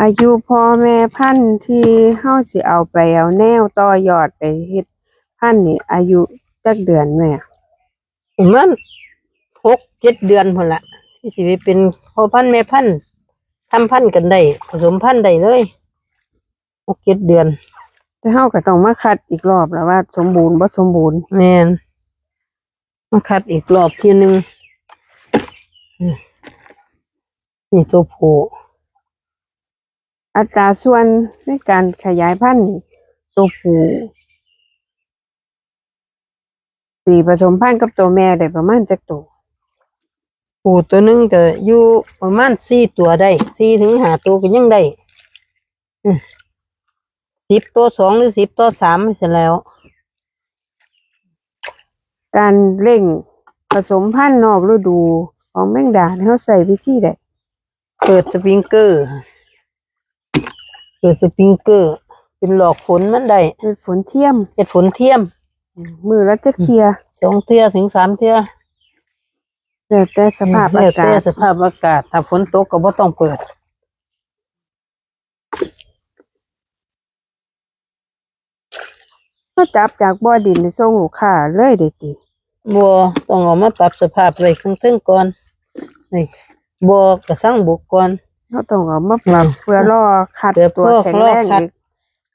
อายุพ่อแม่พันธุ์ที่เฮาสิเอาไปเอาแนวต่อยอดไปเฮ็ดพันธุ์นี่ อายุจักเดือนแม่ ประมาณหกเจ็ดเดือนพนละที่สิไปเป็นพ่อพันธุ์แม่พันธุ์ทำพันธุ์กันได้ผสมพันธุ์ได้เลยหกเจ็ดเดือนแต่เฮาก็ต้องมาคัดอีกรอบแล้วว่า สมบูรณ์บ่สมบูรณ์ แมนมาคัดอีกรอบทีหนึ่งอืมนี่ตัวผู้ อัตราส่วนในการขยายพันธุ์ตัวผู้สีผสมพันธุ์กับตัวแม่ได้ประมาณจักตัวผู้ตัวหนึงก็อยู่ประมาณสี่ตัวได้สี่ถึงห้าตัวก็ยังได้สิบตัวสองหรือสิบตัวสามเสร็จแล้ว การเร่งผสมพันธุ์นอกฤดูของแมงดาเขาใส่วิธีใดเปิดสปริงเกอร์ ปิดสปริงเกอร์ เป็นหลอกฝนมันได้เป็นฝนเทียมเห็ดฝนเทียม มือละจะเคลียร์สองเทื่อถึงสามเทื่อแล้วแต่สภาพแล้อาวกาแต่ศสภาพอากาศ ถ้าฝนตกก็บ่ต้องเปิดก็จับจากบ่อดินในส่งลูกค้าเลยเด็ดติบัวต้องเอามาปรับสภาพไว้ข้างเทิงก่อนนี่บัวกระสังบุกก่อน เขาต้องเอามาปรับเพื่อรอคัดเพื่อตัวเพื่อแข็งรอแรงคัดอีก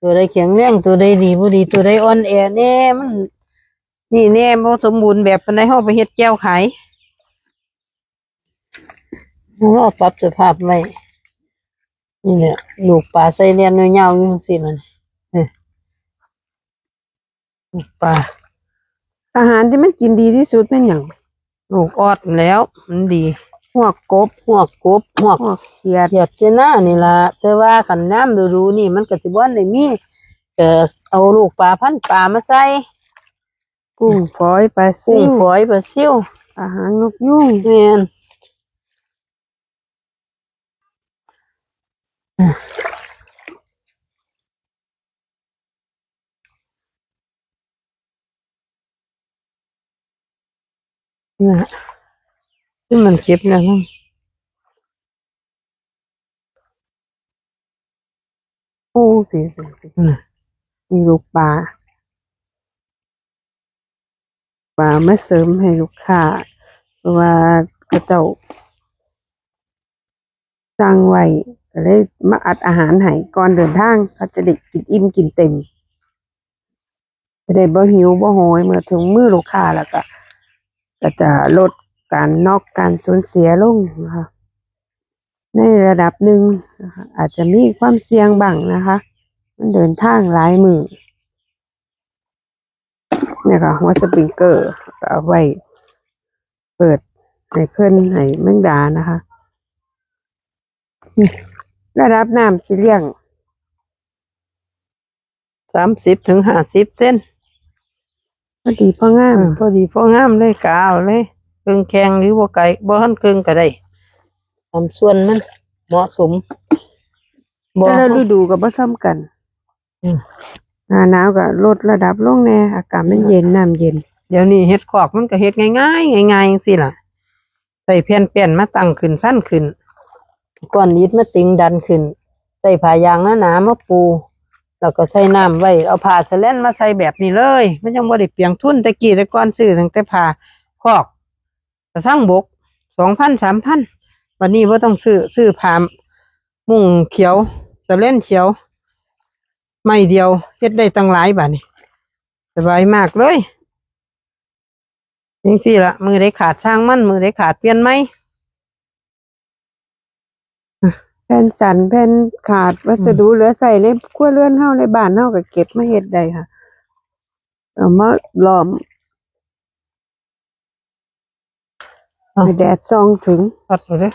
ตัวใดแข็งแรงตัวใดดีบ่ดีตัวใดอ่อนแอแน่มัน นี่แน่บ่สมบูรณ์แบบปานใดเฮาไปเฮ็ดแก้วขายเราปรับสภาพไว้นี่แหละลูกปลาใส่เลียนยาวๆอยู่จังซี่นั่นนี่ลูกปลาอาหารที่มันกินดีที่สุดเป็นอย่างลูกออดแล้ว มันดี หัวกบหัวกบหัวหัวเขียดเขียดเจน่านี่ล่ะแต่ว่าขันน้ำดูดูนี่มันก็สิบ่ได้มีเออเอาลูกปลาพันปลามาใส่กุ้งฝอยปลากุ้ซิงฝอยปลาซิวอาหารนกยุงแม่นนะ ที่มันเก็บแล้วนะโอ้สิสิสิน่มีลูกปลาปลามาเสริมให้ลูกค้าเพราะว่าเขาเจ้าสร้างไว้ก็เลยมาอัดอาหารให้ก่อนเดินทางเขาจะได้กินอิ่มกินเต็มจะได้บ่หิวบ่โหยเมื่อถึงมือลูกค้าแล้วก็ก็จะลด การนอกการสูญเสียลงนะคะในระดับหนึ่งนะคะอาจจะมีความเสี่ยงบ้างนะคะ มันเดินทางหลายมือเนี่ยค่ะหัวสปริงเกอร์ก็เอาไว้เปิดให้เพื่อนให้แมงดานะคะอืมระดับน้ำสิเลี่ยงสามสิบถึงห้าสิบเส้นพอดีพองามอืมพอดีพองามเลยกาวเลยเกิ งแข็งหรือบ่ไก่บ่ทันเกิงก็ได้ทำส่วนมันเหมาะสมบ่แต่ละฤดูก็บ่ซ้ำกันอืมหน้าหนาวก็ลดระดับลงแน่อากาศมันเย็นน้ำเย็น เดี๋ยวนี้เฮ็ดขอกมันก็เฮ็ดง่ายๆง่ายๆจังซี่ล่ะ ใส่แผ่นเปลี่ยนมาตั้งขึ้นสั้นขึ้นก้อนอิฐมาติงดันขึ้น ใส่ผ้ายางหนาๆมาปู แล้วก็ใส่น้ำไว้ เอาผ้าสแลนมาใส่แบบนี้เลยมันยังบ่ได้เปลียงทุนแต่กี้แต่ก่อนซื้อตั้งแต่ผ้าคอก กระสังบกสองพันสามพันวันนี้ว่าต้องซื้อซื้อผ้ามุ้งเขียวสแลนเขียว ไม่เดียวเฮ็ดได้ตั้งหลายบาทนี่สบายมากเลยนี่สิละมือได้ขาดช่างมันมือได้ขาดเปลี่ยนไหมแผ่นสันแผ่นขาดวัสดุเหลือใส่ในครัวเรือนเฮาในบ้านเฮาก็เก็บมาเฮ็ดได้ค่ะเอามาล้อม เอาให้แดดส่องถึงตัดไปเลย